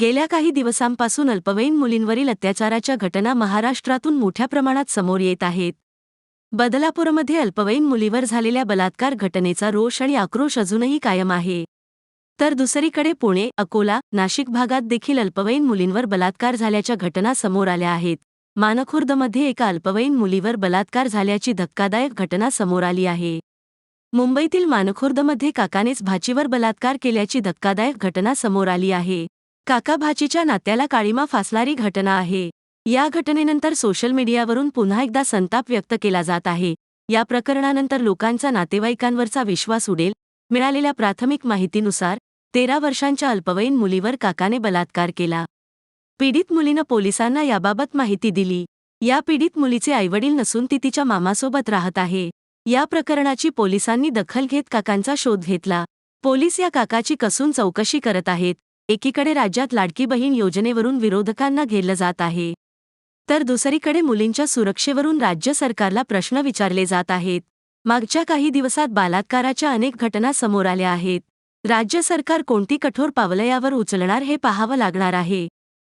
गेल्या काही दिवसांपासून अल्पवयीन मुलींवरील अत्याचाराच्या घटना महाराष्ट्रातून मोठ्या प्रमाणात समोर येत आहेत. बदलापूरमध्ये अल्पवयीन मुलीवर झालेल्या बलात्कार घटनेचा रोष आणि आक्रोश अजूनही कायम आहे. तर दुसरीकडे पुणे अकोला नाशिक भागात देखील अल्पवयीन मुलींवर बलात्कार झाल्याच्या घटना समोर आल्या आहेत. मानखुर्दमध्ये एका अल्पवयीन मुलीवर बलात्कार झाल्याची धक्कादायक घटना समोर आली आहे. मुंबईतील मानखुर्दमध्ये काकानेच भाचीवर बलात्कार केल्याची धक्कादायक घटना समोर आली आहे. काका भाचीच्या नात्याला काळीमा फासणारी घटना आहे. या घटनेनंतर सोशल मीडियावरून पुन्हा एकदा संताप व्यक्त केला जात आहे. या प्रकरणानंतर लोकांचा नातेवाईकांवरचा विश्वास उडेल. मिळालेल्या प्राथमिक माहितीनुसार तेरा वर्षांच्या अल्पवयीन मुलीवर काकाने बलात्कार केला. पीडित मुलीनं पोलिसांना याबाबत माहिती दिली. या पीडित मुलीचे आईवडील नसून ती तिच्या मामासोबत राहत आहे. या प्रकरणाची पोलिसांनी दखल घेत काकांचा शोध घेतला. पोलीस या काकाची कसून चौकशी करत आहेत. एकीकडे राज्यात लाडकी बहीण योजनेवरून विरोधकांना घेरलं जात आहे तर दुसरीकडे मुलींच्या सुरक्षेवरून राज्य सरकारला प्रश्न विचारले जात आहेत. मागच्या काही दिवसात बलात्काराच्या अनेक घटना समोर आल्या आहेत. राज्य सरकार कोणती कठोर पावलं यावर उचलणार हे पाहावं लागणार आहे.